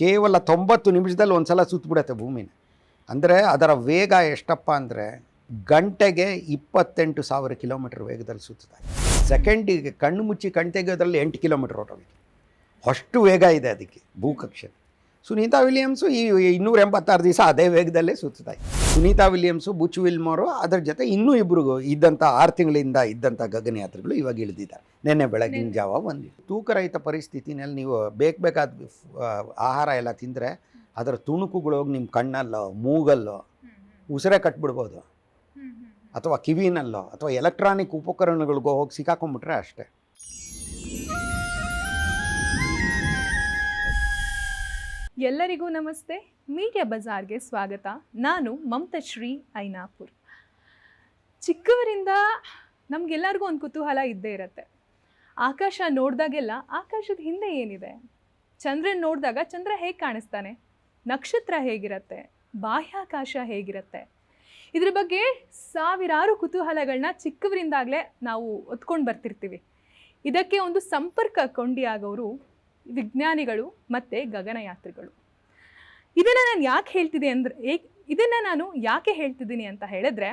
ಕೇವಲ ತೊಂಬತ್ತು ನಿಮಿಷದಲ್ಲಿ ಒಂದು ಸಲ ಸುತ್ತಬಿಡತ್ತೆ ಭೂಮಿನ. ಅಂದರೆ ಅದರ ವೇಗ ಎಷ್ಟಪ್ಪ ಅಂದರೆ ಗಂಟೆಗೆ ಇಪ್ಪತ್ತೆಂಟು ಸಾವಿರ ಕಿಲೋಮೀಟರ್ ವೇಗದಲ್ಲಿ ಸುತ್ತದೆ ಸೆಕೆಂಡಿಗೆ ಕಣ್ಣು ಮುಚ್ಚಿ ಕಣ್ ತೆಗೆಯೋದ್ರಲ್ಲಿ ಎಂಟು ಕಿಲೋಮೀಟರ್ ಹೊರಟೋಗಿದೆ ಅಷ್ಟು ವೇಗ ಇದೆ ಅದಕ್ಕೆ ಭೂಕಕ್ಷೆ. ಸುನೀತಾ ವಿಲಿಯಮ್ಸು ಈ ಇನ್ನೂರ ಎಂಬತ್ತಾರು ದಿವಸ ಅದೇ ವೇಗದಲ್ಲೇ ಸುತ್ತಾ ಸುನೀತಾ ವಿಲಿಯಮ್ಸು ಬುಚ್ ವಿಲ್ಮೋರು ಅದರ ಜೊತೆ ಇನ್ನೂ ಇಬ್ಬರಿಗೂ ಇದ್ದಂಥ ಆರು ತಿಂಗಳಿಂದ ಇದ್ದಂಥ ಗಗನಯಾತ್ರಿಗಳು ಇವಾಗ ಇಳಿದಿದ್ದಾರೆ. ನಿನ್ನೆ ಬೆಳಗಿನ ಜಾವ ಬಂದಿದ್ದು ತೂಕರಹಿತ ಪರಿಸ್ಥಿತಿನಲ್ಲಿ ನೀವು ಬೇಕು ಬೇಕಾದ ಆಹಾರ ಎಲ್ಲ ತಿಂದರೆ ಅದರ ತುಣುಕುಗಳು ಹೋಗಿ ನಿಮ್ಮ ಕಣ್ಣಲ್ಲೋ ಮೂಗಲ್ಲೋ ಉಸಿರೇ ಕಟ್ಬಿಡ್ಬೋದು. ಅಥವಾ ಕಿವಿನಲ್ಲೋ ಅಥವಾ ಎಲೆಕ್ಟ್ರಾನಿಕ್ ಉಪಕರಣಗಳಿಗೋ ಹೋಗಿ ಸಿಕ್ಕಾಕೊಂಡ್ಬಿಟ್ರೆ ಅಷ್ಟೇ. ಎಲ್ಲರಿಗೂ ನಮಸ್ತೆ. ಮೀಡಿಯಾ ಬಜಾರ್ಗೆ ಸ್ವಾಗತ. ನಾನು ಮಮತಶ್ರೀ ಐನಾಪುರ್. ಚಿಕ್ಕವರಿಂದ ನಮಗೆಲ್ಲರಿಗೂ ಒಂದು ಕುತೂಹಲ ಇದ್ದೇ ಇರುತ್ತೆ. ಆಕಾಶ ನೋಡಿದಾಗೆಲ್ಲ ಆಕಾಶದ ಹಿಂದೆ ಏನಿದೆ? ಚಂದ್ರನ ನೋಡಿದಾಗ ಚಂದ್ರ ಹೇಗೆ ಕಾಣಿಸ್ತಾನೆ? ನಕ್ಷತ್ರ ಹೇಗಿರುತ್ತೆ? ಬಾಹ್ಯಾಕಾಶ ಹೇಗಿರುತ್ತೆ? ಇದ್ರ ಬಗ್ಗೆ ಸಾವಿರಾರು ಕುತೂಹಲಗಳನ್ನ ಚಿಕ್ಕವರಿಂದಾಗಲೇ ನಾವು ಒತ್ಕೊಂಡು ಬರ್ತಿರ್ತೀವಿ. ಇದಕ್ಕೆ ಒಂದು ಸಂಪರ್ಕ ಕೊಂಡಿಯಾಗೋರು ವಿಜ್ಞಾನಿಗಳು ಮತ್ತು ಗಗನಯಾತ್ರಿಗಳು. ಇದನ್ನು ನಾನು ಯಾಕೆ ಹೇಳ್ತಿದ್ದೆ ಅಂದರೆ, ಏಕ್, ಇದನ್ನು ನಾನು ಯಾಕೆ ಹೇಳ್ತಿದ್ದೀನಿ ಅಂತ ಹೇಳಿದ್ರೆ,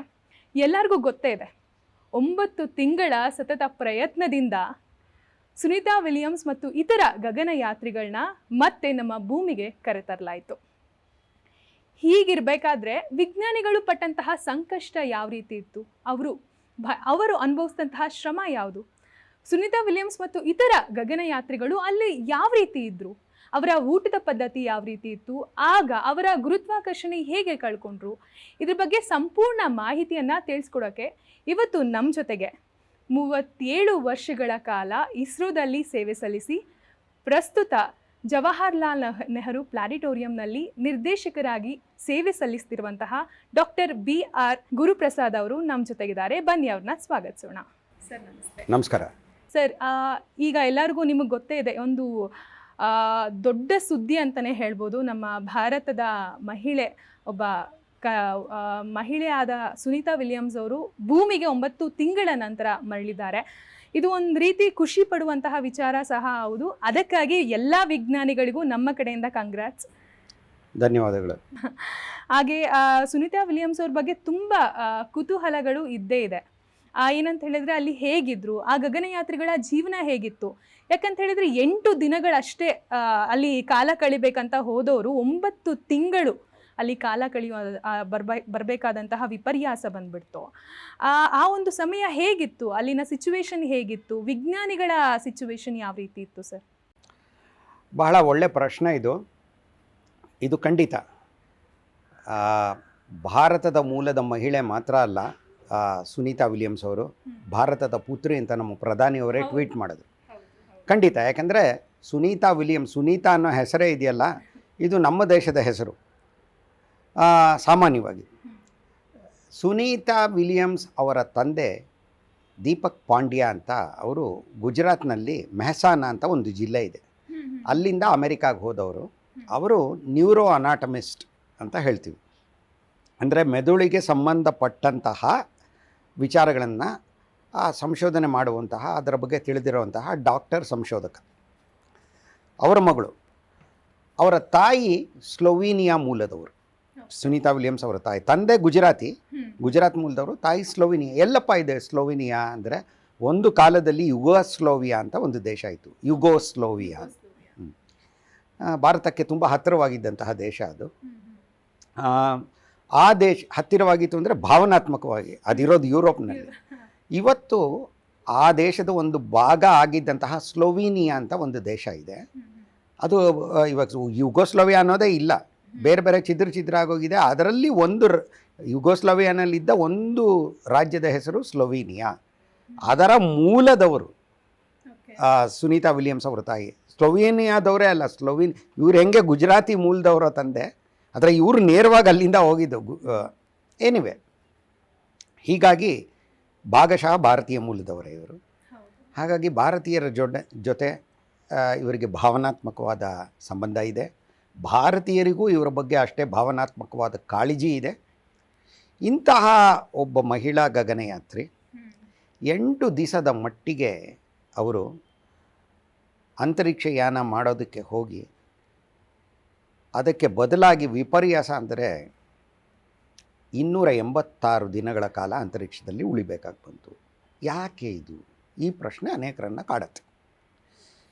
ಎಲ್ಲರಿಗೂ ಗೊತ್ತೇ ಇದೆ. ಒಂಬತ್ತು ತಿಂಗಳ ಸತತ ಪ್ರಯತ್ನದಿಂದ ಸುನೀತಾ ವಿಲಿಯಮ್ಸ್ ಮತ್ತು ಇತರ ಗಗನಯಾತ್ರಿಗಳನ್ನ ಮತ್ತೆ ನಮ್ಮ ಭೂಮಿಗೆ ಕರೆತರಲಾಯಿತು. ಹೀಗಿರಬೇಕಾದ್ರೆ ವಿಜ್ಞಾನಿಗಳು ಪಟ್ಟಂತಹ ಸಂಕಷ್ಟ ಯಾವ ರೀತಿ ಇತ್ತು? ಅವರು ಭ ಅವರು ಅನುಭವಿಸಿದಂತಹ ಶ್ರಮ ಯಾವುದು? ಸುನೀತಾ ವಿಲಿಯಮ್ಸ್ ಮತ್ತು ಇತರ ಗಗನಯಾತ್ರಿಗಳು ಅಲ್ಲಿ ಯಾವ ರೀತಿ ಇದ್ದರು ಅವರ ಊಟದ ಪದ್ಧತಿ ಯಾವ ರೀತಿ ಇತ್ತು? ಆಗ ಅವರ ಗುರುತ್ವಾಕರ್ಷಣೆ ಹೇಗೆ ಕಳ್ಕೊಂಡ್ರು? ಇದ್ರ ಬಗ್ಗೆ ಸಂಪೂರ್ಣ ಮಾಹಿತಿಯನ್ನು ತಿಳಿಸ್ಕೊಡೋಕ್ಕೆ ಇವತ್ತು ನಮ್ಮ ಜೊತೆಗೆ ಮೂವತ್ತೇಳು ವರ್ಷಗಳ ಕಾಲ ಇಸ್ರೋದಲ್ಲಿ ಸೇವೆ ಸಲ್ಲಿಸಿ ಪ್ರಸ್ತುತ ಜವಾಹರ್ಲಾಲ್ ನೆಹ್- ನೆಹರು ಪ್ಲಾನಿಟೋರಿಯಂನಲ್ಲಿ ನಿರ್ದೇಶಕರಾಗಿ ಸೇವೆ ಸಲ್ಲಿಸ್ತಿರುವಂತಹ ಡಾಕ್ಟರ್ ಬಿ ಆರ್ ಗುರುಪ್ರಸಾದ್ ಅವರು ನಮ್ಮ ಜೊತೆಗಿದ್ದಾರೆ. ಬನ್ನಿ ಅವ್ರನ್ನ ಸ್ವಾಗತಿಸೋಣ. ಸರ್ ನಮಸ್ತೆ. ನಮಸ್ಕಾರ. ಸರ್ ಈಗ ಎಲ್ಲರಿಗೂ ನಿಮಗೆ ಗೊತ್ತೇ ಇದೆ ಒಂದು ದೊಡ್ಡ ಸುದ್ದಿ ಅಂತಲೇ ಹೇಳ್ಬೋದು. ನಮ್ಮ ಭಾರತದ ಮಹಿಳೆ ಒಬ್ಬ ಕ ಮಹಿಳೆಯಾದ ಸುನೀತಾ ವಿಲಿಯಮ್ಸ್ ಅವರು ಭೂಮಿಗೆ ಒಂಬತ್ತು ತಿಂಗಳ ನಂತರ ಮರಳಿದ್ದಾರೆ. ಇದು ಒಂದು ರೀತಿ ಖುಷಿ ಪಡುವಂತಹ ವಿಚಾರ ಸಹ ಹೌದು. ಅದಕ್ಕಾಗಿ ಎಲ್ಲ ವಿಜ್ಞಾನಿಗಳಿಗೂ ನಮ್ಮ ಕಡೆಯಿಂದ ಕಂಗ್ರಾಟ್ಸ್ ಧನ್ಯವಾದಗಳು. ಹಾಗೆ ಸುನೀತಾ ವಿಲಿಯಮ್ಸ್ ಅವ್ರ ಬಗ್ಗೆ ತುಂಬ ಕುತೂಹಲಗಳು ಇದ್ದೇ ಇದೆ. ಏನಂತ ಹೇಳಿದ್ರೆ ಅಲ್ಲಿ ಹೇಗಿದ್ರು, ಆ ಗಗನಯಾತ್ರಿಗಳ ಜೀವನ ಹೇಗಿತ್ತು? ಯಾಕಂತ ಹೇಳಿದ್ರೆ ಎಂಟು ದಿನಗಳಷ್ಟೇ ಅಲ್ಲಿ ಕಾಲ ಕಳಿಬೇಕಂತ ಹೋದವರು ಒಂಬತ್ತು ತಿಂಗಳು ಅಲ್ಲಿ ಕಾಲ ಕಳೆಯುವ ಬರ್ಬೈ, ಬರಬೇಕಾದಂತಹ ವಿಪರ್ಯಾಸ ಬಂದ್ಬಿಡ್ತು. ಆ ಒಂದು ಸಮಯ ಹೇಗಿತ್ತು? ಅಲ್ಲಿನ ಸಿಚುವೇಶನ್ ಹೇಗಿತ್ತು? ವಿಜ್ಞಾನಿಗಳ ಸಿಚುವೇಶನ್ ಯಾವ ರೀತಿ ಇತ್ತು ಸರ್? ಬಹಳ ಒಳ್ಳೆ ಪ್ರಶ್ನೆ ಇದು. ಇದು ಖಂಡಿತ. ಭಾರತದ ಮೂಲದ ಮಹಿಳೆ ಮಾತ್ರ ಅಲ್ಲ ಸುನೀತಾ ವಿಲಿಯಮ್ಸ್ ಅವರು ಭಾರತದ ಪುತ್ರಿ ಅಂತ ನಮ್ಮ ಪ್ರಧಾನಿಯವರೇ. ಟ್ವೀಟ್ ಮಾಡಿದ್ರು. ಖಂಡಿತ ಯಾಕಂದರೆ ಸುನೀತಾ ವಿಲಿಯಮ್ ಸುನೀತಾ ಅನ್ನೋ ಹೆಸರೇ ಇದೆಯಲ್ಲ ಇದು ನಮ್ಮ ದೇಶದ ಹೆಸರು. ಸಾಮಾನ್ಯವಾಗಿ. ಸುನೀತಾ ವಿಲಿಯಮ್ಸ್ ಅವರ ತಂದೆ ದೀಪಕ್ ಪಾಂಡ್ಯ ಅಂತ ಅವರು ಗುಜರಾತ್ನಲ್ಲಿ ಮೆಹಸಾನ ಅಂತ ಒಂದು ಜಿಲ್ಲೆ ಇದೆ. ಅಲ್ಲಿಂದ ಅಮೆರಿಕಾಗೆ ಹೋದವರು. ಅವರು ನ್ಯೂರೋ ಅನಾಟಮಿಸ್ಟ್ ಅಂತ ಹೇಳ್ತೀವಿ. ಅಂದರೆ ಮೆದುಳಿಗೆ ಸಂಬಂಧಪಟ್ಟಂತಹ ವಿಚಾರಗಳನ್ನು ಸಂಶೋಧನೆ ಮಾಡುವಂತಹ ಅದರ ಬಗ್ಗೆ ತಿಳಿದಿರುವಂತಹ ಡಾಕ್ಟರ್ ಸಂಶೋಧಕ. ಅವರ ಮಗಳು. ಅವರ ತಾಯಿ ಸ್ಲೋವೀನಿಯಾ ಮೂಲದವರು. ಸುನೀತಾ ವಿಲಿಯಮ್ಸ್ ಅವರ ತಾಯಿ. ತಂದೆ ಗುಜರಾತಿ. ಗುಜರಾತ್ ಮೂಲದವರು ತಾಯಿ ಸ್ಲೋವಿನಿಯಾ. ಎಲ್ಲಪ್ಪ ಇದೆ ಸ್ಲೋವಿನಿಯಾ ಅಂದರೆ ಒಂದು ಕಾಲದಲ್ಲಿ ಯುಗೋಸ್ಲೋವಿಯಾ ಅಂತ ಒಂದು ದೇಶ ಇತ್ತು. ಯುಗೋ ಸ್ಲೋವಿಯಾ ಭಾರತಕ್ಕೆ ತುಂಬ ಹತ್ತಿರವಾಗಿದ್ದಂತಹ ದೇಶ ಅದು. ಆ, ದೇಶ ಹತ್ತಿರವಾಗಿತ್ತು ಅಂದರೆ ಭಾವನಾತ್ಮಕವಾಗಿ ಅದಿರೋದು ಯುರೋಪ್ನಲ್ಲಿ. ಇವತ್ತು ಆ ದೇಶದ ಒಂದು ಭಾಗ ಆಗಿದ್ದಂತಹ ಸ್ಲೋವಿನಿಯಾ ಅಂತ ಒಂದು ದೇಶ ಇದೆ. ಅದು ಇವಾಗ ಯುಗೋಸ್ಲೋವಿಯಾ ಅನ್ನೋದೇ ಇಲ್ಲ. ಬೇರೆ ಬೇರೆ ಚಿದ್ರ ಚಿದ್ರ ಆಗೋಗಿದೆ. ಅದರಲ್ಲಿ ಒಂದು ಯುಗೋಸ್ಲೋವಿಯಾನಲ್ಲಿದ್ದ ಒಂದು ರಾಜ್ಯದ ಹೆಸರು ಸ್ಲೋವಿನಿಯಾ. ಅದರ ಮೂಲದವರು ಸುನೀತಾ ವಿಲಿಯಮ್ಸ್ ಅವರ ತಾಯಿ. ಸ್ಲೋವೇನಿಯಾದವರೇ ಅಲ್ಲ ಸ್ಲೋವಿನ್ ಇವ್ರು ಹೆಂಗೆ ಗುಜರಾತಿ ಮೂಲದವರ ತಂದೆ ಆದರೆ ಇವರು ನೇರವಾಗಿ ಅಲ್ಲಿಂದ ಹೋಗಿದ್ದು ಏನಿವೆ ಹೀಗಾಗಿ ಭಾಗಶಃ ಭಾರತೀಯ ಮೂಲದವರೇ ಇವರು. ಹಾಗಾಗಿ ಭಾರತೀಯರ ಜೊಡೆ ಜೊತೆ ಇವರಿಗೆ ಭಾವನಾತ್ಮಕವಾದ ಸಂಬಂಧ ಇದೆ. ಭಾರತೀಯರಿಗೂ ಇವರ ಬಗ್ಗೆ ಅಷ್ಟೇ ಭಾವನಾತ್ಮಕವಾದ ಕಾಳಜಿ ಇದೆ. ಇಂತಹ ಒಬ್ಬ ಮಹಿಳಾ ಗಗನಯಾತ್ರಿ ಎಂಟು ದಿವಸದ ಮಟ್ಟಿಗೆ ಅವರು ಅಂತರಿಕ್ಷಯಾನ ಮಾಡೋದಕ್ಕೆ ಹೋಗಿ ಅದಕ್ಕೆ ಬದಲಾಗಿ ವಿಪರ್ಯಾಸ ಅಂದರೆ ಇನ್ನೂರ ಎಂಬತ್ತಾರು ದಿನಗಳ ಕಾಲ ಅಂತರಿಕ್ಷದಲ್ಲಿ ಉಳಿಬೇಕಾಗಿ ಬಂತು. ಯಾಕೆ ಇದು? ಈ ಪ್ರಶ್ನೆ ಅನೇಕರನ್ನು ಕಾಡತ್ತೆ.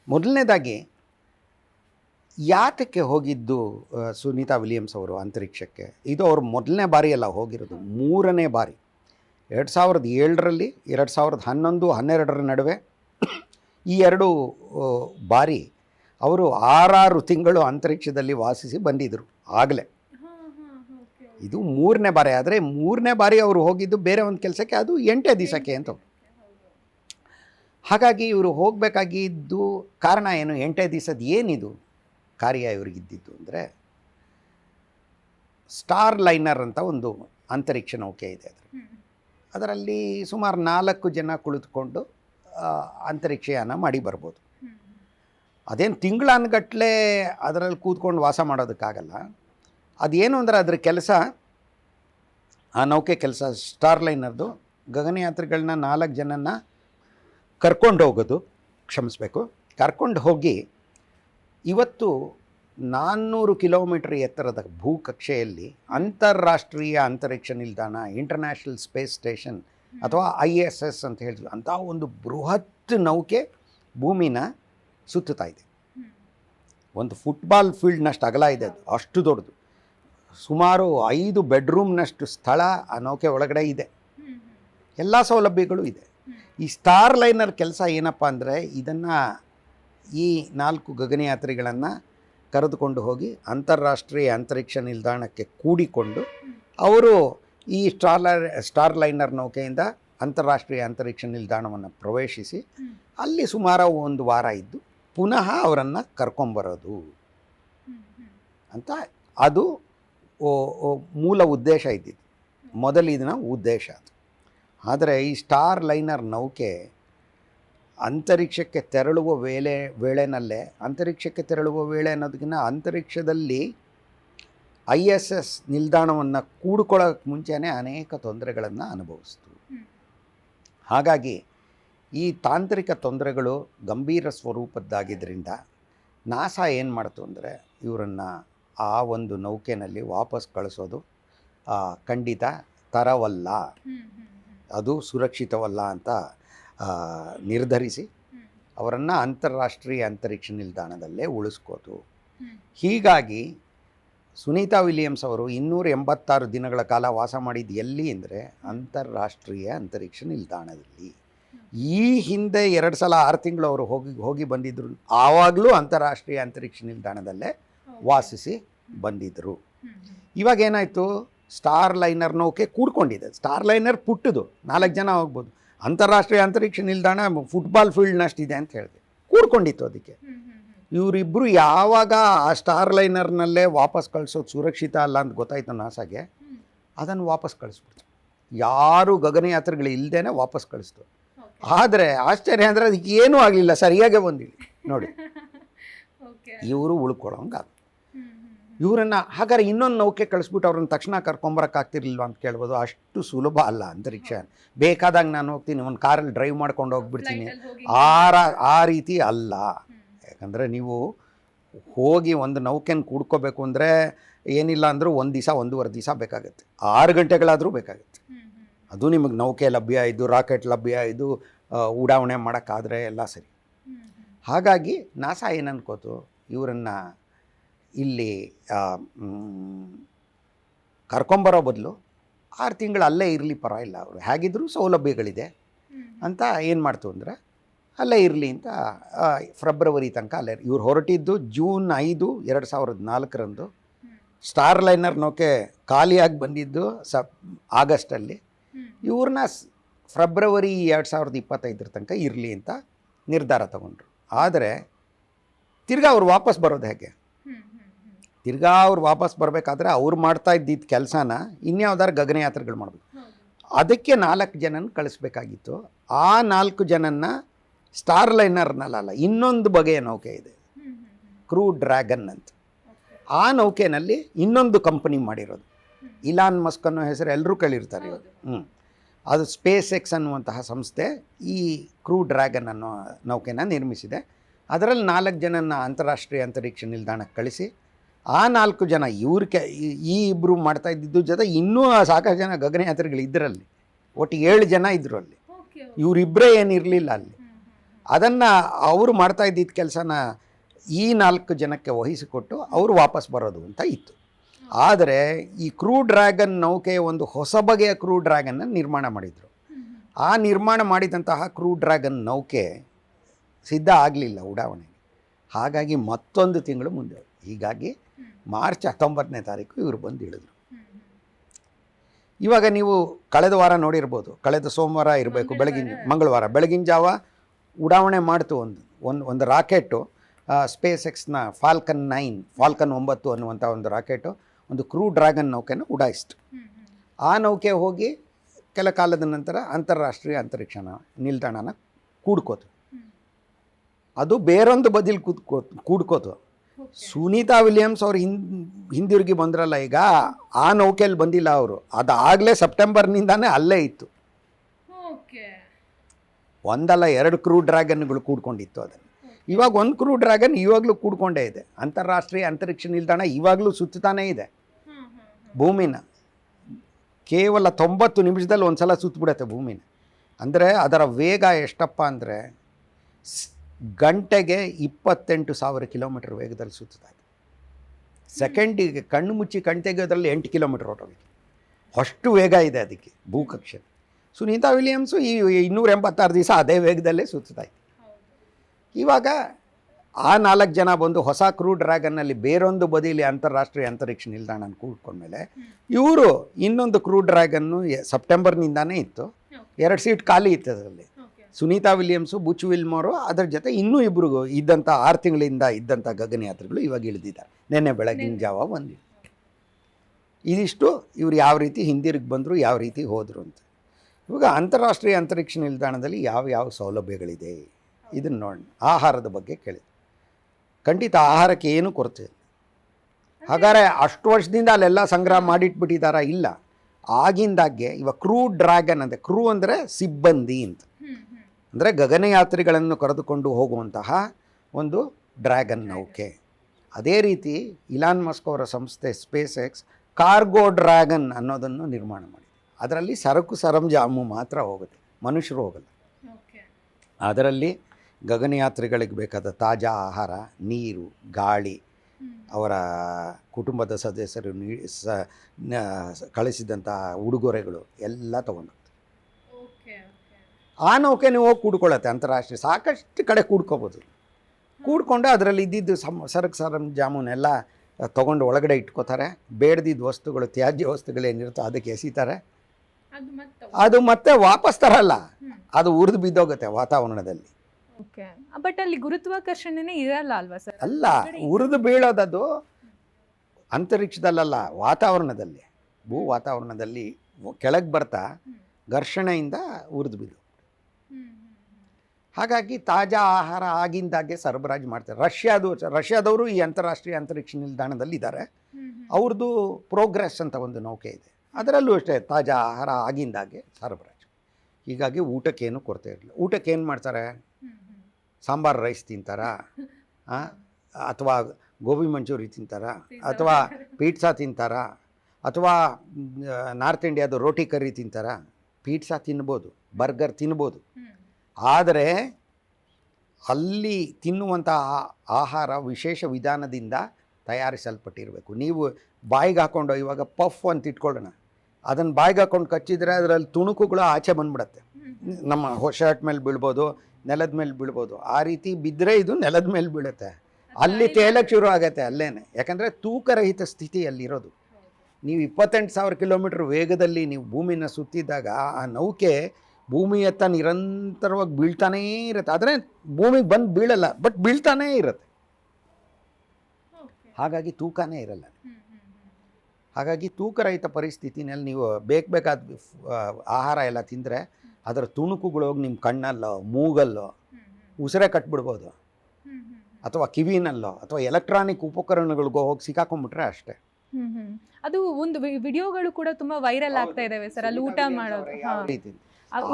ಮೊದಲನೇದಾಗಿ, ಯಾತಕ್ಕೆ ಹೋಗಿದ್ದು ಸುನೀತಾ ವಿಲಿಯಮ್ಸ್ ಅವರು ಅಂತರಿಕ್ಷಕ್ಕೆ? ಇದು ಅವರು ಮೊದಲನೇ ಬಾರಿಯಲ್ಲ ಹೋಗಿರೋದು, ಮೂರನೇ ಬಾರಿ. ಎರಡು ಸಾವಿರದ ಏಳರಲ್ಲಿ, ಎರಡು ಸಾವಿರದ ಹನ್ನೊಂದು, ಹನ್ನೆರಡರ ನಡುವೆ ಈ ಎರಡು ಬಾರಿ ಅವರು ಆರಾರು ತಿಂಗಳು ಅಂತರಿಕ್ಷದಲ್ಲಿ ವಾಸಿಸಿ ಬಂದಿದ್ದರು ಆಗಲೇ. ಇದು ಮೂರನೇ ಬಾರಿ ಆದರೆ ಮೂರನೇ ಬಾರಿ ಅವರು ಹೋಗಿದ್ದು ಬೇರೆ ಒಂದು ಕೆಲಸಕ್ಕೆ ಅದು ಎಂಟೇ ದಿವಸಕ್ಕೆ ಅಂತ. ಹಾಗಾಗಿ ಇವರು ಹೋಗಬೇಕಾಗಿದ್ದು ಕಾರಣ ಏನು? ಎಂಟೇ ದಿವಸದ ಏನಿದು? ಕಾರ್ಯ ಇವ್ರಿಗಿದ್ದಿದ್ದು ಅಂದರೆ ಸ್ಟಾರ್ ಲೈನರ್ ಅಂತ ಒಂದು ಅಂತರಿಕ್ಷ ನೌಕೆ ಇದೆ ಅದು ಅದರಲ್ಲಿ ಸುಮಾರು ನಾಲ್ಕು ಜನ ಕುಳಿತುಕೊಂಡು ಅಂತರಿಕ್ಷಯಾನ ಮಾಡಿ ಬರ್ಬೋದು. ಅದೇನು ತಿಂಗಳನ್ಗಟ್ಲೆ ಅದರಲ್ಲಿ ಕೂತ್ಕೊಂಡು ವಾಸ ಮಾಡೋದಕ್ಕಾಗಲ್ಲ. ಅದೇನು ಅಂದರೆ ಅದ್ರ ಕೆಲಸ ಆ ನೌಕೆ ಕೆಲಸ ಸ್ಟಾರ್ ಲೈನರ್ದು ಗಗನಯಾತ್ರಿಗಳನ್ನ ನಾಲ್ಕು ಜನನ್ನ ಕರ್ಕೊಂಡು ಹೋಗೋದು ಕ್ಷಮಿಸ್ಬೇಕು. ಕರ್ಕೊಂಡು ಹೋಗಿ ಇವತ್ತು ನಾನ್ನೂರು ಕಿಲೋಮೀಟ್ರ್ ಎತ್ತರದ ಭೂಕಕ್ಷೆಯಲ್ಲಿ ಅಂತಾರಾಷ್ಟ್ರೀಯ ಅಂತರಿಕ್ಷ ನಿಲ್ದಾಣ ಇಂಟರ್ನ್ಯಾಷನಲ್ ಸ್ಪೇಸ್ ಸ್ಟೇಷನ್ ಅಥವಾ ಐ ಎಸ್ ಎಸ್ ಅಂತ ಹೇಳ್ತೀವಿ ಅಂಥ ಒಂದು ಬೃಹತ್ ನೌಕೆ ಭೂಮಿನ ಸುತ್ತುತ್ತಾ ಇದೆ. ಒಂದು ಫುಟ್ಬಾಲ್ ಫೀಲ್ಡ್ನಷ್ಟು ಅಗಲ ಇದೆ ಅದು ಅಷ್ಟು ದೊಡ್ಡದು. ಸುಮಾರು ಐದು ಬೆಡ್ರೂಮ್ನಷ್ಟು ಸ್ಥಳ ಆ ನೌಕೆ ಒಳಗಡೆ ಇದೆ. ಎಲ್ಲ ಸೌಲಭ್ಯಗಳು ಇದೆ. ಈ ಸ್ಟಾರ್ ಲೈನರ್ ಕೆಲಸ ಏನಪ್ಪ ಅಂದರೆ ಇದನ್ನು ಈ ನಾಲ್ಕು ಗಗನಯಾತ್ರಿಗಳನ್ನು ಕರೆದುಕೊಂಡು ಹೋಗಿ ಅಂತಾರಾಷ್ಟ್ರೀಯ ಅಂತರಿಕ್ಷ ನಿಲ್ದಾಣಕ್ಕೆ ಕೂಡಿಕೊಂಡು ಅವರು ಈ ಸ್ಟಾರ್ ಲೈ ಸ್ಟಾರ್ ಲೈನರ್ ನೌಕೆಯಿಂದ ಅಂತಾರಾಷ್ಟ್ರೀಯ ಅಂತರಿಕ್ಷ ನಿಲ್ದಾಣವನ್ನು ಪ್ರವೇಶಿಸಿ ಅಲ್ಲಿ ಸುಮಾರು ಒಂದು ವಾರ ಇದ್ದು ಪುನಃ ಅವರನ್ನು ಕರ್ಕೊಂಬರೋದು. ಅಂತ ಅದು ಮೂಲ ಉದ್ದೇಶ ಇದ್ದಿದ್ದು. ಮೊದಲಿನ ಉದ್ದೇಶ ಅದು. ಆದರೆ ಈ ಸ್ಟಾರ್ ಲೈನರ್ ನೌಕೆ ಅಂತರಿಕ್ಷಕ್ಕೆ ತೆರಳುವ ವೇಳೆ ವೇಳೆನಲ್ಲೇ ಅಂತರಿಕ್ಷಕ್ಕೆ ತೆರಳುವ ವೇಳೆ ಅನ್ನೋದಕ್ಕಿಂತ ಅಂತರಿಕ್ಷದಲ್ಲಿ ಐ ಎಸ್ ಎಸ್ ನಿಲ್ದಾಣವನ್ನು ಕೂಡ್ಕೊಳ್ಳೋಕ್ಕೆ ಮುಂಚೆನೇ ಅನೇಕ ತೊಂದರೆಗಳನ್ನು ಅನುಭವಿಸ್ತು. ಹಾಗಾಗಿ ಈ ತಾಂತ್ರಿಕ ತೊಂದರೆಗಳು ಗಂಭೀರ ಸ್ವರೂಪದ್ದಾಗಿದ್ದರಿಂದ ನಾಸಾ ಏನು ಮಾಡ್ತು ಅಂದರೆ ಇವರನ್ನು ಆ ಒಂದು ನೌಕೆನಲ್ಲಿ ವಾಪಸ್ ಕಳಿಸೋದು ಖಂಡಿತ ತರವಲ್ಲ. ಅದು ಸುರಕ್ಷಿತವಲ್ಲ ಅಂತ ನಿರ್ಧರಿಸಿ ಅವರನ್ನು ಅಂತಾರಾಷ್ಟ್ರೀಯ ಅಂತರಿಕ್ಷ ನಿಲ್ದಾಣದಲ್ಲೇ ಉಳಿಸ್ಕೋತು. ಹೀಗಾಗಿ ಸುನೀತಾ ವಿಲಿಯಮ್ಸ್ ಅವರು ಇನ್ನೂರ ಎಂಬತ್ತಾರು ದಿನಗಳ ಕಾಲ ವಾಸ ಮಾಡಿದ್ದು ಎಲ್ಲಿ ಅಂದರೆ ಅಂತಾರಾಷ್ಟ್ರೀಯ ಅಂತರಿಕ್ಷ ನಿಲ್ದಾಣದಲ್ಲಿ. ಈ ಹಿಂದೆ ಎರಡು ಸಲ ಆರು ತಿಂಗಳು ಅವರು ಹೋಗಿ ಹೋಗಿ ಬಂದಿದ್ದರು ಆವಾಗಲೂ ಅಂತಾರಾಷ್ಟ್ರೀಯ ಅಂತರಿಕ್ಷ ನಿಲ್ದಾಣದಲ್ಲೇ ವಾಸಿಸಿ ಬಂದಿದ್ದರು ಇವಾಗ ಏನಾಯಿತು? ಸ್ಟಾರ್ ಲೈನರ್ ನೌಕೆ ಕೂಡ್ಕೊಂಡಿದೆ. Star liner ಪುಟ್ಟದು. ನಾಲ್ಕು ಜನ ಹೋಗ್ಬೋದು. ಅಂತಾರಾಷ್ಟ್ರೀಯ ಅಂತರಿಕ್ಷ ನಿಲ್ದಾಣ ಫುಟ್ಬಾಲ್ ಫೀಲ್ಡ್ನಷ್ಟಿದೆ ಅಂತ ಹೇಳಿದೆ. ಕೂಡ್ಕೊಂಡಿತ್ತು ಅದಕ್ಕೆ. ಇವರಿಬ್ಬರು ಯಾವಾಗ ಆ ಸ್ಟಾರ್ ಲೈನರ್ನಲ್ಲೇ ವಾಪಸ್ ಕಳಿಸೋದು ಸುರಕ್ಷಿತ ಅಲ್ಲ ಅಂತ ಗೊತ್ತಾಯ್ತು ನಾಸಾಗೆ. ಅದನ್ನು ವಾಪಸ್ ಕಳಿಸ್ಬಿಡ್ತು. ಯಾರು ಗಗನಯಾತ್ರೆಗಳು ಇಲ್ಲದೇನೆ ವಾಪಸ್ ಕಳಿಸ್ತು. ಆದರೆ ಆಶ್ಚರ್ಯ ಅಂದರೆ ಅದಕ್ಕೆ ಏನೂ ಆಗಲಿಲ್ಲ ಸರಿಯಾಗೆ ಬಂದಿಲ್ಲ. ನೋಡಿ. ಇವರು ಉಳ್ಕೊಳ್ಳೋಂಗ ಇವರನ್ನು ಹಾಗಾದ್ರೆ ಇನ್ನೊಂದು ನೌಕೆ ಕಳಿಸ್ಬಿಟ್ಟು ಅವ್ರನ್ನ ತಕ್ಷಣ ಕರ್ಕೊಂಬರಕ್ಕಾಗ್ತಿರ್ಲಿಲ್ವ ಅಂತ ಕೇಳ್ಬೋದು. ಅಷ್ಟು ಸುಲಭ ಅಲ್ಲ ಅಂತರಿಕ್ಷ. ಬೇಕಾದಾಗ ನಾನು ಹೋಗ್ತೀನಿ ಒಂದು ಕಾರಲ್ಲಿ ಡ್ರೈವ್ ಮಾಡ್ಕೊಂಡು ಹೋಗ್ಬಿಡ್ತೀನಿ. ಆ ರ- ಆ ರೀತಿ ಅಲ್ಲ. ಯಾಕಂದರೆ ನೀವು ಹೋಗಿ ಒಂದು ನೌಕೆನ ಕೂಡ್ಕೋಬೇಕು ಅಂದರೆ ಏನಿಲ್ಲ ಅಂದರೂ ಒಂದು ದಿವಸ ಒಂದೂವರೆ ದಿವಸ ಬೇಕಾಗುತ್ತೆ. ಆರು ಗಂಟೆಗಳಾದರೂ ಬೇಕಾಗುತ್ತೆ. ಅದು ನಿಮಗೆ ನೌಕೆ ಲಭ್ಯ ಇದ್ದು ರಾಕೆಟ್ ಲಭ್ಯ ಇದ್ದು ಆ, ಉಡಾವಣೆ ಮಾಡೋಕ್ಕಾದರೆ ಎಲ್ಲ ಸರಿ. ಹಾಗಾಗಿ ನಾಸಾ ಏನು ಅನ್ಕೋತು ಇವರನ್ನು ಇಲ್ಲಿ ಕರ್ಕೊಂಬರೋ ಬದಲು ಆರು ತಿಂಗಳು ಅಲ್ಲೇ ಇರಲಿ ಪರವಾಗಿಲ್ಲ ಅವರು. ಹೇಗಿದ್ದರೂ ಸೌಲಭ್ಯಗಳಿದೆ ಅಂತ ಏನು ಮಾಡ್ತು ಅಂದರೆ, ಅಲ್ಲೇ ಇರಲಿ ಅಂತ ಫೆಬ್ರವರಿ ತನಕ ಅಲ್ಲೇ ಇವ್ರು ಹೊರಟಿದ್ದು ಜೂನ್ ಐದು ಎರಡು ಸಾವಿರದ ನಾಲ್ಕರಂದು. ಸ್ಟಾರ್ ಲೈನರ್ ನೌಕೆ ಖಾಲಿಯಾಗಿ ಬಂದಿದ್ದು ಸ ಆಗಸ್ಟಲ್ಲಿ. ಇವ್ರನ್ನ ಫೆಬ್ರವರಿ ಎರಡು ಸಾವಿರದ ಇಪ್ಪತ್ತೈದರ ತನಕ ಇರಲಿ ಅಂತ ನಿರ್ಧಾರ ತಗೊಂಡ್ರು. ಆದರೆ ತಿರ್ಗಾ ಅವ್ರು ವಾಪಸ್ ಬರೋದು ಹೇಗೆ? ತಿರ್ಗಾ ಅವ್ರು ವಾಪಸ್ ಬರಬೇಕಾದ್ರೆ ಅವ್ರು ಮಾಡ್ತಾ ಇದ್ದಿದ್ದ ಕೆಲಸನ ಇನ್ಯಾವ್ದಾರು ಗಗನಯಾತ್ರೆಗಳು ಮಾಡಬೇಕು. ಅದಕ್ಕೆ ನಾಲ್ಕು ಜನನ ಕಳಿಸ್ಬೇಕಾಗಿತ್ತು. ಆ ನಾಲ್ಕು ಜನನ್ನ ಸ್ಟಾರ್ ಲೈನರ್ನಲ್ಲ ಇನ್ನೊಂದು ಬಗೆಯ ನೌಕೆ ಇದೆ. ಕ್ರೂ ಡ್ರ್ಯಾಗನ್ ಅಂತ. ಆ ನೌಕೆನಲ್ಲಿ ಇನ್ನೊಂದು ಕಂಪನಿ ಮಾಡಿರೋದು. ಇಲಾನ್ ಮಸ್ಕ್ ಅನ್ನೋ ಹೆಸರು ಎಲ್ಲರೂ ಕೇಳಿರ್ತಾರೆ ಇವರು ಹ್ಞೂ ಅದು ಸ್ಪೇಸ್ ಎಕ್ಸ್ ಅನ್ನುವಂತಹ ಸಂಸ್ಥೆ ಈ ಕ್ರೂ ಡ್ರ್ಯಾಗನ್ ಅನ್ನೋ ನೌಕೆನ ನಿರ್ಮಿಸಿದೆ. ಅದರಲ್ಲಿ ನಾಲ್ಕು ಜನನ ಅಂತಾರಾಷ್ಟ್ರೀಯ ಅಂತರಿಕ್ಷ ನಿಲ್ದಾಣಕ್ಕೆ ಕಳಿಸಿ ಆ ನಾಲ್ಕು ಜನ ಇವ್ರ ಕೆ ಈ- ಇಬ್ಬರು ಮಾಡ್ತಾ ಇದ್ದಿದ್ದು ಜೊತೆ ಇನ್ನೂ ಸಾಕಷ್ಟು ಜನ ಗಗನಯಾತ್ರಿಗಳು ಇದ್ದರಲ್ಲಿ ಒಟ್ಟು ಏಳು ಜನ ಇದ್ದರು ಅಲ್ಲಿ. ಇವರಿಬ್ಬರೇ ಏನಿರಲಿಲ್ಲ ಅಲ್ಲಿ. ಅದನ್ನು ಅವರು ಮಾಡ್ತಾ ಇದ್ದಿದ್ದ ಕೆಲಸನ ಈ ನಾಲ್ಕು ಜನಕ್ಕೆ ವಹಿಸಿಕೊಟ್ಟು ಅವರು ವಾಪಸ್ ಬರೋದು ಅಂತ ಇತ್ತು. ಆದರೆ ಈ ಕ್ರೂ ಡ್ರ್ಯಾಗನ್ ನೌಕೆಯ ಒಂದು ಹೊಸ ಬಗೆಯ ಕ್ರೂ ಡ್ರ್ಯಾಗನ್ನ ನಿರ್ಮಾಣ ಮಾಡಿದರು. ಆ ನಿರ್ಮಾಣ ಮಾಡಿದಂತಹ ಕ್ರೂ ಡ್ರ್ಯಾಗನ್ ನೌಕೆ ಸಿದ್ಧ ಆಗಲಿಲ್ಲ ಉಡಾವಣೆಗೆ. ಹಾಗಾಗಿ ಮತ್ತೊಂದು ತಿಂಗಳು ಮುಂದೆ. ಹೀಗಾಗಿ ಮಾರ್ಚ್ ಹತ್ತೊಂಬತ್ತನೇ ತಾರೀಕು ಇವರು ಬಂದು ಇಳಿದ್ರು. ಇವಾಗ ನೀವು ಕಳೆದ ವಾರ ನೋಡಿರ್ಬೋದು. ಕಳೆದ ಸೋಮವಾರ ಇರಬೇಕು ಬೆಳಗಿನ ಮಂಗಳವಾರ. ಬೆಳಗಿನ ಜಾವ ಉಡಾವಣೆ ಮಾಡ್ತು ಒಂದು ಒಂದು ಒಂದು ರಾಕೆಟು ಸ್ಪೇಸ್ ಎಕ್ಸ್ನ ಫಾಲ್ಕನ್ ನೈನ್ ಫಾಲ್ಕನ್ ಒಂಬತ್ತು ಅನ್ನುವಂಥ ಒಂದು ರಾಕೆಟು. ಒಂದು ಕ್ರೂ ಡ್ರ್ಯಾಗನ್ ನೌಕೆನ ಉಡಾಯಿಸ್ತು. ಆ ನೌಕೆ ಹೋಗಿ ಕೆಲ ಕಾಲದ ನಂತರ ಅಂತಾರಾಷ್ಟ್ರೀಯ ಅಂತರಿಕ್ಷ ನಿಲ್ದಾಣನ ಕೂಡ್ಕೋತು. ಅದು ಬೇರೊಂದು ಬದಿಲಿ ಕೂತ್ಕೋ ಕೂಡ್ಕೋತು. ಸುನೀತಾ ವಿಲಿಯಮ್ಸ್ ಅವ್ರು ಹಿಂದ್ ಹಿಂದಿರುಗಿ ಬಂದ್ರಲ್ಲ ಈಗ ಆ ನೌಕೆಯಲ್ಲಿ ಬಂದಿಲ್ಲ ಅವರು. ಅದಾಗಲೇ ಸೆಪ್ಟೆಂಬರ್ನಿಂದಾನೇ ಅಲ್ಲೇ ಇತ್ತು. ಒಂದಲ್ಲ ಎರಡು ಕ್ರೂ ಡ್ರ್ಯಾಗನ್ಗಳು ಕೂಡ್ಕೊಂಡಿತ್ತು ಅದನ್ನು. ಇವಾಗ ಒಂದು ಕ್ರೂ ಡ್ರ್ಯಾಗನ್ ಇವಾಗಲೂ ಕೂಡ್ಕೊಂಡೇ ಇದೆ. ಅಂತಾರಾಷ್ಟ್ರೀಯ ಅಂತರಿಕ್ಷ ನಿಲ್ದಾಣ ಇವಾಗಲೂ ಸುತ್ತಾನೇ ಇದೆ. ಭೂಮಿನ. ಕೇವಲ ತೊಂಬತ್ತು ನಿಮಿಷದಲ್ಲಿ ಒಂದು ಸಲ ಸುತ್ತಬಿಡುತ್ತೆ ಭೂಮಿನ. ಅಂದರೆ ಅದರ ವೇಗ ಎಷ್ಟಪ್ಪ ಅಂದರೆ ಗಂಟೆಗೆ ಇಪ್ಪತ್ತೆಂಟು ಸಾವಿರ ಕಿಲೋಮೀಟರ್ ವೇಗದಲ್ಲಿ ಸುತ್ತಾ ಇದೆ. ಸೆಕೆಂಡಿಗೆ ಕಣ್ಣು ಮುಚ್ಚಿ ಕಣ್ ತೆಗೆಯೋದ್ರಲ್ಲಿ ಎಂಟು ಕಿಲೋಮೀಟರ್ ಹೊರಟೋಗಿದೆ. ಅಷ್ಟು ವೇಗ ಇದೆ ಅದಕ್ಕೆ ಭೂಕಕ್ಷೆ ಸುನೀತಾ ವಿಲಿಯಮ್ಸು ಈ ಇನ್ನೂರ ಎಂಬತ್ತಾರು ದಿವಸ ಅದೇ ವೇಗದಲ್ಲೇ ಸುತ್ತಾ ಇದೆ. ಇವಾಗ ಆ ನಾಲ್ಕು ಜನ ಬಂದು ಹೊಸ ಕ್ರೂ ಡ್ರ್ಯಾಗನ್ನಲ್ಲಿ ಬೇರೊಂದು ಬದಿಯಲ್ಲಿ ಅಂತಾರಾಷ್ಟ್ರೀಯ ಅಂತರಿಕ್ಷ ನಿಲ್ದಾಣ ಕೂಡ್ಕೊಂಡ್ಮೇಲೆ ಇವರು ಇನ್ನೊಂದು ಕ್ರೂ ಡ್ರ್ಯಾಗನ್ನು ಸೆಪ್ಟೆಂಬರ್ನಿಂದಾನೇ ಇತ್ತು. ಎರಡು ಸೀಟ್ ಖಾಲಿ ಇತ್ತು ಅದರಲ್ಲಿ. ಸುನೀತಾ ವಿಲಿಯಮ್ಸು ಬುಚ್ ವಿಲ್ಮೋರು ಅದರ ಜೊತೆ ಇನ್ನೂ ಇಬ್ಬರಿಗೂ ಇದ್ದಂಥ ಆರು ತಿಂಗಳಿಂದ ಇದ್ದಂಥ ಗಗನಯಾತ್ರಿಗಳು ಇವಾಗ ಇಳಿದಿದ್ದಾರೆ. ನಿನ್ನೆ ಬೆಳಗಿನ ಜಾವ ಬಂದಿದೆ. ಇದಿಷ್ಟು ಇವ್ರು ಯಾವ ರೀತಿ ಹಿಂದಿರುಗಿ ಬಂದರು ಯಾವ ರೀತಿ ಹೋದರು ಅಂತ. ಇವಾಗ ಅಂತಾರಾಷ್ಟ್ರೀಯ ಅಂತರಿಕ್ಷ ನಿಲ್ದಾಣದಲ್ಲಿ ಯಾವ ಯಾವ ಸೌಲಭ್ಯಗಳಿದೆ? ಇದನ್ನು ನೋಡಿ ಆಹಾರದ ಬಗ್ಗೆ ಕೇಳಿ ಖಂಡಿತ ಆಹಾರಕ್ಕೆ ಏನು ಕೊರತೆ ಇಲ್ಲ. ಹಾಗಾದ್ರೆ ಅಷ್ಟು ವರ್ಷದಿಂದ ಅಲ್ಲೆಲ್ಲ ಸಂಗ್ರಹ ಮಾಡಿಟ್ಬಿಟ್ಟಿದ್ದಾರಾ ಇಲ್ಲ. ಆಗಿಂದಾಗೆ ಇವಾಗ ಕ್ರೂ ಡ್ರ್ಯಾಗನ್ ಅಂದರೆ ಕ್ರೂ ಅಂದರೆ ಸಿಬ್ಬಂದಿ ಅಂತ. ಅಂದರೆ ಗಗನಯಾತ್ರಿಗಳನ್ನು ಕರೆದುಕೊಂಡು ಹೋಗುವಂತಹ ಒಂದು ಡ್ರ್ಯಾಗನ್ ನೌಕೆ. ಅದೇ ರೀತಿ ಇಲಾನ್ ಮಸ್ಕ್ ಅವರ ಸಂಸ್ಥೆ ಸ್ಪೇಸ್ ಎಕ್ಸ್ ಕಾರ್ಗೋ ಡ್ರ್ಯಾಗನ್ ಅನ್ನೋದನ್ನು ನಿರ್ಮಾಣ ಮಾಡಿದೆ. ಅದರಲ್ಲಿ ಸರಕು ಸರಂಜಾಮು ಮಾತ್ರ ಹೋಗುತ್ತೆ. ಮನುಷ್ಯರು ಹೋಗಲ್ಲ. ಅದರಲ್ಲಿ ಗಗನಯಾತ್ರಿಗಳಿಗೆ ಬೇಕಾದ ತಾಜಾ ಆಹಾರ ನೀರು ಗಾಳಿ ಅವರ ಕುಟುಂಬದ ಸದಸ್ಯರು ನೀ ಸ ಕಳಿಸಿದಂಥ ಉಡುಗೊರೆಗಳು ಎಲ್ಲ ತೊಗೊಂಡು ಆ ನೌಕೆ ನೀವು ಹೋಗಿ ಕೂಡ್ಕೊಳ್ಳುತ್ತೆ ಅಂತಾರಾಷ್ಟ್ರೀಯ ಸಾಕಷ್ಟು ಕಡೆ ಕೂಡ್ಕೋಬೋದು. ಕೂಡ್ಕೊಂಡು ಅದರಲ್ಲಿ ಇದ್ದಿದ್ದು ಸಮ್ ಸರಕು ಜಾಮೂನೆಲ್ಲ ತೊಗೊಂಡು ಒಳಗಡೆ ಇಟ್ಕೋತಾರೆ. ಬೇಡದಿದ್ದ ವಸ್ತುಗಳು ತ್ಯಾಜ್ಯ ವಸ್ತುಗಳೇನಿರುತ್ತೋ ಅದಕ್ಕೆ ಎಸಿತಾರೆ. ಅದು ಮತ್ತೆ ವಾಪಸ್ ತರಲ್ಲ. ಅದು ಉರಿದು ಬಿದ್ದೋಗುತ್ತೆ ವಾತಾವರಣದಲ್ಲಿ. ಓಕೆ. ಬಟ್ ಅಲ್ಲಿ ಗುರುತ್ವಾಕರ್ಷಣೆನೇ ಇರಲ್ಲ ಅಲ್ವಾ ಸರ್? ಅಲ್ಲ ಉರಿದು ಬೀಳೋದದು ಅಂತರಿಕ್ಷದಲ್ಲಲ್ಲ ವಾತಾವರಣದಲ್ಲಿ. ಭೂ ವಾತಾವರಣದಲ್ಲಿ ಕೆಳಗೆ ಬರ್ತಾ ಘರ್ಷಣೆಯಿಂದ ಉರಿದು ಬೀಳು ಹಾಗಾಗಿ ತಾಜಾ ಆಹಾರ ಆಗಿಂದಾಗೆ ಸರಬರಾಜು ಮಾಡ್ತಾರೆ. ರಷ್ಯಾದು ರಷ್ಯಾದವರು ಈ ಅಂತಾರಾಷ್ಟ್ರೀಯ ಅಂತರಿಕ್ಷ ನಿಲ್ದಾಣದಲ್ಲಿ ಇದ್ದಾರೆ ಅವ್ರದ್ದು ಪ್ರೋಗ್ರೆಸ್ ಅಂತ ಒಂದು ನೌಕೆ ಇದೆ. ಅದರಲ್ಲೂ ಅಷ್ಟೇ ತಾಜಾ ಆಹಾರ ಆಗಿಂದಾಗೆ ಸರಬರಾಜು. ಹೀಗಾಗಿ ಊಟಕ್ಕೇನು ಕೊರತೆ ಇರಲಿಲ್ಲ. ಊಟಕ್ಕೆ ಏನು ಮಾಡ್ತಾರೆ? ಸಾಂಬಾರು ರೈಸ್ ತಿಂತಾರಾ ಅಥವಾ ಗೋಬಿ ಮಂಚೂರಿ ತಿಂತಾರಾ ಅಥವಾ ಪೀಟ್ಸಾ ತಿಂತಾರಾ ಅಥವಾ ನಾರ್ತ್ ಇಂಡಿಯಾದ ರೋಟಿ ಕರಿ ತಿಂತಾರಾ ಪೀಟ್ಸಾ ತಿನ್ಬೋದು ಬರ್ಗರ್ ತಿನ್ಬೋದು. ಆದರೆ ಅಲ್ಲಿ ತಿನ್ನುವಂಥ ಆ- ಆಹಾರ ವಿಶೇಷ ವಿಧಾನದಿಂದ ತಯಾರಿಸಲ್ಪಟ್ಟಿರಬೇಕು. ನೀವು ಬಾಯಿಗೆ ಹಾಕ್ಕೊಂಡು ಇವಾಗ ಪಫ್ ಅಂತ ಇಟ್ಕೊಳ್ಳೋಣ. ಅದನ್ನು ಬಾಯಿಗೆ ಹಾಕ್ಕೊಂಡು ಕಚ್ಚಿದರೆ ಅದರಲ್ಲಿ ತುಣುಕುಗಳು ಆಚೆ ಬಂದ್ಬಿಡತ್ತೆ. ನಮ್ಮ ಶರ್ಟ್ ಮೇಲೆ ಬೀಳ್ಬೋದು ನೆಲದ ಮೇಲೆ ಬೀಳ್ಬೋದು. ಆ ರೀತಿ ಬಿದ್ದರೆ ಇದು ನೆಲದ ಮೇಲೆ ಬೀಳುತ್ತೆ. ಅಲ್ಲಿ ತೇಲಕ್ಕೆ ಶುರು ಆಗತ್ತೆ ಅಲ್ಲೇನೆ. ಯಾಕಂದರೆ ತೂಕರಹಿತ ಸ್ಥಿತಿ ಅಲ್ಲಿರೋದು ನೀವು ಇಪ್ಪತ್ತೆಂಟು ಸಾವಿರ ಕಿಲೋಮೀಟ್ರ್ ವೇಗದಲ್ಲಿ ನೀವು ಭೂಮಿನ ಸುತ್ತಿದ್ದಾಗ ಆ ನೌಕೆ ಭೂಮಿಯತ್ತ ನಿರಂತರವಾಗಿ ಬೀಳ್ತಾನೇ ಇರುತ್ತೆ. ಆದರೆ ಭೂಮಿಗೆ ಬಂದು ಬೀಳಲ್ಲ ಬಟ್ ಬೀಳ್ತಾನೇ ಇರುತ್ತೆ. ಹಾಗಾಗಿ ತೂಕನೇ ಇರಲ್ಲ. ಹಾಗಾಗಿ ತೂಕರಹಿತ ಪರಿಸ್ಥಿತಿನಲ್ಲಿ ನೀವು ಬೇಕು ಬೇಕಾದ ಆಹಾರ ಎಲ್ಲ ತಿಂದರೆ ಅದರ ತುಣುಕುಗಳೋಗಿ ನಿಮ್ಮ ಕಣ್ಣಲ್ಲೋ ಮೂಗಲ್ಲೋ ಉಸಿರೇ ಕಟ್ಬಿಡ್ಬೋದು. ಅಥವಾ ಕಿವಿನಲ್ಲೋ ಅಥವಾ ಎಲೆಕ್ಟ್ರಾನಿಕ್ ಉಪಕರಣಗಳಿಗೋ ಹೋಗಿ ಸಿಕ್ಕಾಕೊಂಡ್ಬಿಟ್ರೆ ಅಷ್ಟೇ. ಅದು ಒಂದು ವಿಡಿಯೋಗಳು ಕೂಡ ತುಂಬಾ ವೈರಲ್ ಆಗ್ತಾ ಇದಾವೆ ಸರ್ ಅಲ್ಲಿ ಊಟ ಮಾಡೋದು.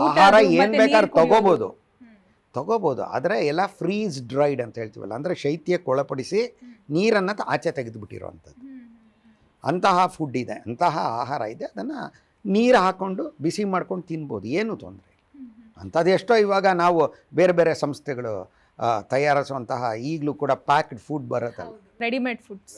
ಆಹಾರ ಏನ್ ಬೇಕಾದ್ರೂ ತಗೋಬಹುದು ತಗೋಬಹುದು ಆದರೆ ಎಲ್ಲ ಫ್ರೀಸ್ ಡ್ರೈಡ್ ಅಂತ ಹೇಳ್ತೀವಲ್ಲ ಅಂದರೆ ಶೈತ್ಯಕ್ಕೆ ಒಳಪಡಿಸಿ ನೀರನ್ನು ಆಚೆ ತೆಗೆದುಬಿಟ್ಟಿರೋವಂಥದ್ದು ಅಂತಹ ಫುಡ್ ಇದೆ ಅಂತಹ ಆಹಾರ ಇದೆ ಅದನ್ನು ನೀರು ಹಾಕ್ಕೊಂಡು ಬಿಸಿ ಮಾಡ್ಕೊಂಡು ತಿನ್ಬೋದು ಏನು ತೊಂದರೆ ಅಂಥದ್ದು ಎಷ್ಟೋ ಇವಾಗ ನಾವು ಬೇರೆ ಬೇರೆ ಸಂಸ್ಥೆಗಳು ತಯಾರಿಸುವಂತಹ ಈಗಲೂ ಕೂಡ ಪ್ಯಾಕ್ಡ್ ಫುಡ್ ಬರುತ್ತಲ್ಲ. Readymade foods.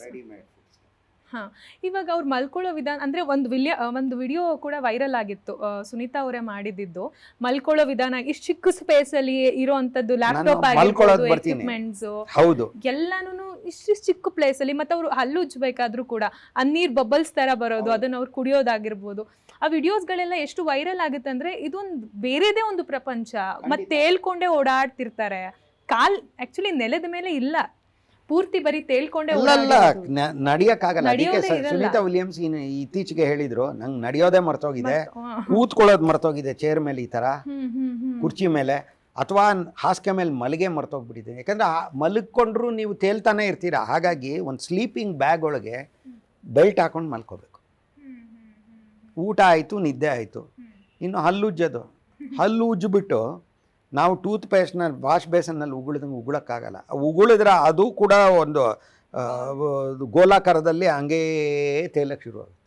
ಹಾಂ ಇವಾಗ ಅವ್ರು ಮಲ್ಕೊಳ್ಳೋ ವಿಧಾನ ಅಂದರೆ ಒಂದು ವಿಲ್ಯ ಒಂದು ವಿಡಿಯೋ ಕೂಡ ವೈರಲ್ ಆಗಿತ್ತು ಸುನೀತಾ ಅವರೇ ಮಾಡಿದ್ದು ಮಲ್ಕೊಳ್ಳೋ ವಿಧಾನ ಇಷ್ಟು ಚಿಕ್ಕ ಸ್ಪೇಸಲ್ಲಿ ಇರೋವಂಥದ್ದು ಲ್ಯಾಪ್ಟಾಪ್ ಆಗಿರ್ಬೋದು. ಎಕ್ವಿಪ್ಮೆಂಟ್ಸು ಹೌದು. ಎಲ್ಲಾನು ಇಷ್ಟು ಚಿಕ್ಕ ಪ್ಲೇಸಲ್ಲಿ ಮತ್ತು ಅವರು ಹಲ್ಲು ಉಜ್ಜಬೇಕಾದ್ರೂ ಕೂಡ ಆ ನೀರು ಬಬಲ್ಸ್ ಥರ ಬರೋದು ಅದನ್ನು ಅವ್ರು ಕುಡಿಯೋದಾಗಿರ್ಬೋದು. ಆ ವಿಡಿಯೋಸ್ಗಳೆಲ್ಲ ಎಷ್ಟು ವೈರಲ್ ಆಗುತ್ತೆ ಅಂದ್ರೆ ಇದೊಂದು ಬೇರೆದೇ ಒಂದು ಪ್ರಪಂಚ. ಮತ್ತೆ ತೇಲ್ಕೊಂಡೇ ಓಡಾಡ್ತಿರ್ತಾರೆ. ಕಾಲ್ ಆಕ್ಚುಲಿ ನೆಲದ ಮೇಲೆ ಇಲ್ಲ. ಪೂರ್ತಿ ಬರೀ ತೇಳ್ಕೊಂಡೆ ನಡಿಯಕ್ಕಾಗಲ್ಲ ಅದಕ್ಕೆ. ಸುನೀತಾ ವಿಲಿಯಮ್ಸ್ ಇತ್ತೀಚೆಗೆ ಹೇಳಿದ್ರು ನಂಗೆ ನಡೆಯೋದೇ ಮರ್ತೋಗಿದೆ. ಕೂತ್ಕೊಳ್ಳೋದು ಮರ್ತೋಗಿದೆ ಚೇರ್ ಮೇಲೆ ಈ ತರ ಕುರ್ಚಿ ಮೇಲೆ. ಅಥವಾ ಹಾಸಿಗೆ ಮೇಲೆ ಮಲಗೆ ಮರ್ತೋಗ್ಬಿಟ್ಟಿದೆ. ಯಾಕಂದ್ರೆ ಮಲಗ್ಕೊಂಡ್ರು ನೀವು ತೇಲ್ತಾನೆ ಇರ್ತೀರಾ. ಹಾಗಾಗಿ ಒಂದು ಸ್ಲೀಪಿಂಗ್ ಬ್ಯಾಗ್ ಒಳಗೆ ಬೆಲ್ಟ್ ಹಾಕೊಂಡು ಮಲ್ಕೋಬೇಕು. ಊಟ ಆಯಿತು ನಿದ್ದೆ ಆಯಿತು. ಇನ್ನು ಹಲ್ಲು ಉಜ್ಜೋದು. ಹಲ್ಲು ಉಜ್ಜಿಬಿಟ್ಟು ನಾವು ಟೂತ್ ಪೇಸ್ಟ್ನ ವಾಶ್ ಬೇಸನ್ನಲ್ಲಿ ಉಗುಳಿದಂಗೆ ಉಗುಳಕ್ಕಾಗಲ್ಲ. ಉಗುಳಿದ್ರೆ ಅದು ಕೂಡ ಒಂದು ಗೋಲಾಕಾರದಲ್ಲಿ ಹಂಗೇ ತೇಲಕ್ಕೆ ಶುರು ಆಗುತ್ತೆ.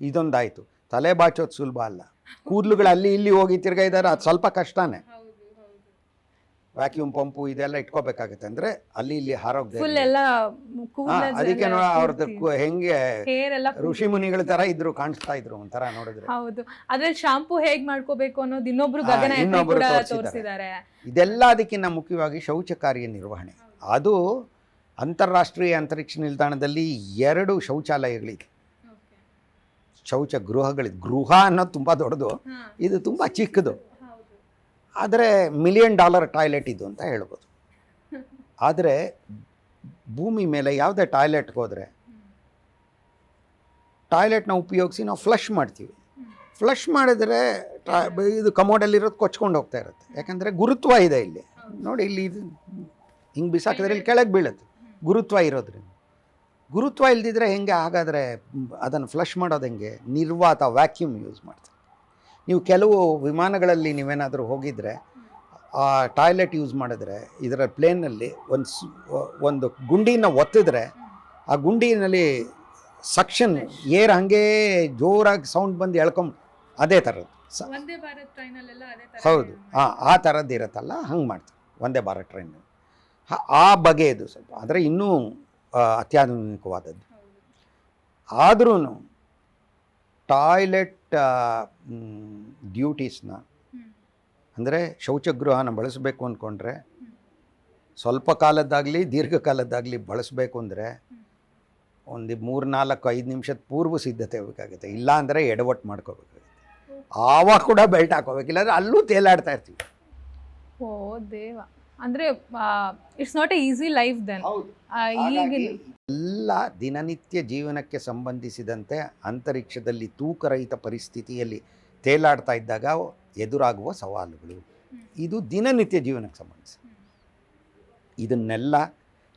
ಇದೊಂದಾಯಿತು. ತಲೆ ಬಾಚೋದು ಸುಲಭ ಅಲ್ಲ. ಕೂದಲುಗಳು ಅಲ್ಲಿ ಇಲ್ಲಿ ಹೋಗಿ ತಿರ್ಗಾ ಇದ್ದಾರೆ ಅದು ಸ್ವಲ್ಪ ಕಷ್ಟನೇ. ವ್ಯಾಕ್ಯೂಮ್ ಪಂಪು ಇದೆಲ್ಲ ಇಟ್ಕೋಬೇಕಾಗುತ್ತೆ ಅಂದ್ರೆ ಅಲ್ಲಿ ಇಲ್ಲಿ ಹಾರೋಗ್ದೆ ಫುಲ್ ಎಲ್ಲ ಹಾ, ಅದಕ್ಕೆ ನೋಡ ಅವ್ರದ್ದು ಕು- ಹೆಂಗೆ ಹೇರ್ ಎಲ್ಲ ಋಷಿ ಮುನಿಗಳ ತರ ಇದ್ರು ಕಾಣಿಸ್ತಾ ಇದ್ರು ಒಂಥರ ನೋಡಿದ್ರೆ. ಹೌದು. ಅದ್ರಲ್ಲಿ ಶಾಂಪೂ ಹೇಗ್ ಮಾಡ್ಕೋಬೇಕು ಅನ್ನೋದು ಇನ್ನೊಬ್ರು ಹಾ, ಗಗನ ಎತ್ತಿ ಇನ್ನೊಬ್ರು ಕೂಡ ತೋರ್ಸಿದ್ದಾರೆ. ತೋರಿಸಿದ್ದಾರೆ. ಇದೆಲ್ಲ ಅದಕ್ಕಿಂತ ಮುಖ್ಯವಾಗಿ ಶೌಚ ಕಾರ್ಯ ನಿರ್ವಹಣೆ. ಅದು ಅಂತಾರಾಷ್ಟ್ರೀಯ ಅಂತರಿಕ್ಷ ನಿಲ್ದಾಣದಲ್ಲಿ ಎರಡು ಶೌಚಾಲಯಗಳಿದೆ. ಶೌಚ ಗೃಹಗಳಿದೆ ಗೃಹ ಅನ್ನೋದು ತುಂಬಾ ದೊಡ್ಡದು. ಇದು ತುಂಬಾ ಚಿಕ್ಕದು. ಆದರೆ ಮಿಲಿಯನ್ ಡಾಲರ್ ಟಾಯ್ಲೆಟ್ ಇದು ಅಂತ ಹೇಳ್ಬೋದು. ಆದರೆ ಭೂಮಿ ಮೇಲೆ ಯಾವುದೇ ಟಾಯ್ಲೆಟ್ಗೆ ಹೋದರೆ ಟಾಯ್ಲೆಟ್ನ ಉಪಯೋಗಿಸಿ ನಾವು ಫ್ಲಶ್ ಮಾಡ್ತೀವಿ. ಫ್ಲಶ್ ಮಾಡಿದ್ರೆ ಟಾ- ಇದು ಕಮೋಡಲ್ಲಿರೋದು ಕೊಚ್ಕೊಂಡು ಹೋಗ್ತಾ ಇರುತ್ತೆ. ಯಾಕಂದರೆ ಗುರುತ್ವ ಇದೆ ಇಲ್ಲಿ. ನೋಡಿ ಇಲ್ಲಿ ಇದು ಹಿಂಗೆ ಬಿಸಾಕಿದ್ರೆ ಇಲ್ಲಿ ಕೆಳಗೆ ಬೀಳುತ್ತೆ. ಗುರುತ್ವ ಇರೋದ್ರಿಂದ. ಗುರುತ್ವ ಇಲ್ದಿದ್ರೆ ಹೆಂಗೆ? ಹಾಗಾದರೆ ಅದನ್ನು ಫ್ಲಶ್ ಮಾಡೋದು ಹೆಂಗೆ? ನಿರ್ವಾತ ವ್ಯಾಕ್ಯೂಮ್ ಯೂಸ್ ಮಾಡ್ತಾರೆ. ನೀವು ಕೆಲವು ವಿಮಾನಗಳಲ್ಲಿ ನೀವೇನಾದರೂ ಹೋಗಿದ್ರೆ ಆ ಟಾಯ್ಲೆಟ್ ಯೂಸ್ ಮಾಡಿದ್ರೆ ಇದರ ಪ್ಲೇನಲ್ಲಿ ಒಂದು ಸ್- ಒಂದು ಗುಂಡಿನ ಒತ್ತಿದ್ರೆ ಆ ಗುಂಡಿನಲ್ಲಿ ಸಕ್ಷನ್ ಏರ್ ಹಂಗೆ ಜೋರಾಗಿ ಸೌಂಡ್ ಬಂದು ಎಳ್ಕೊಂಬ ಅದೇ ಥರದ್ದು. ಸ ಹೌದು. ಹಾಂ ಆ ಥರದ್ದು ಇರುತ್ತಲ್ಲ ಹಂಗೆ ಮಾಡ್ತಾರೆ ಒಂದೇ ಭಾರತ್ ಟ್ರೈನ್. ಆ ಬಗೆಯದು ಸ್ವಲ್ಪ. ಆದರೆ ಇನ್ನೂ ಅತ್ಯಾಧುನಿಕವಾದದ್ದು. ಆದ್ರೂ ಟಾಯ್ಲೆಟ್ ಡ್ಯೂಟೀಸ್ನ ಅಂದರೆ ಶೌಚಗೃಹನ ಬಳಸಬೇಕು ಅಂದ್ಕೊಂಡ್ರೆ ಸ್ವಲ್ಪ ಕಾಲದ್ದಾಗಲಿ ದೀರ್ಘಕಾಲದ್ದಾಗಲಿ ಬಳಸಬೇಕು ಅಂದರೆ ಒಂದು ಮೂರು ನಾಲ್ಕು ಐದು ನಿಮಿಷದ ಪೂರ್ವ ಸಿದ್ಧತೆ ಬೇಕಾಗುತ್ತೆ ಇಲ್ಲ ಅಂದರೆ ಎಡವಟ್ಟು ಮಾಡ್ಕೋಬೇಕಾಗುತ್ತೆ. ಆವಾಗ ಕೂಡ ಬೆಲ್ಟ್ ಹಾಕೋಬೇಕು. ಅಂದರೆ ಅಲ್ಲೂ ತೇಲಾಡ್ತಾ ಇರ್ತೀವಿ. ಓ ದೇವ. ಅಂದ್ರೆ it's not a easy life then ಈಗಿನ ಎಲ್ಲ ದಿನನಿತ್ಯ ಜೀವನಕ್ಕೆ ಸಂಬಂಧಿಸಿದಂತೆ ಅಂತರಿಕ್ಷದಲ್ಲಿ ತೂಕರಹಿತ ಪರಿಸ್ಥಿತಿಯಲ್ಲಿ ತೇಲಾಡ್ತಾ ಇದ್ದಾಗ ಎದುರಾಗುವ ಸವಾಲುಗಳು. ಇದು ದಿನನಿತ್ಯ ಜೀವನಕ್ಕೆ ಸಂಬಂಧಿಸಿ. ಇದನ್ನೆಲ್ಲ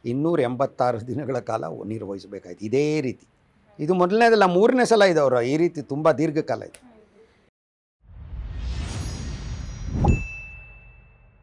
ಇನ್ನೂರ ಎಂಬತ್ತಾರು ದಿನಗಳ ಕಾಲ ನಿರ್ವಹಿಸಬೇಕಾಯ್ತು. ಇದೇ ರೀತಿ. ಇದು ಮೊದಲನೇದಲ್ಲ ಮೂರನೇ ಸಲ ಇದೆ ಅವರು ಈ ರೀತಿ ತುಂಬ ದೀರ್ಘಕಾಲ ಇದೆ.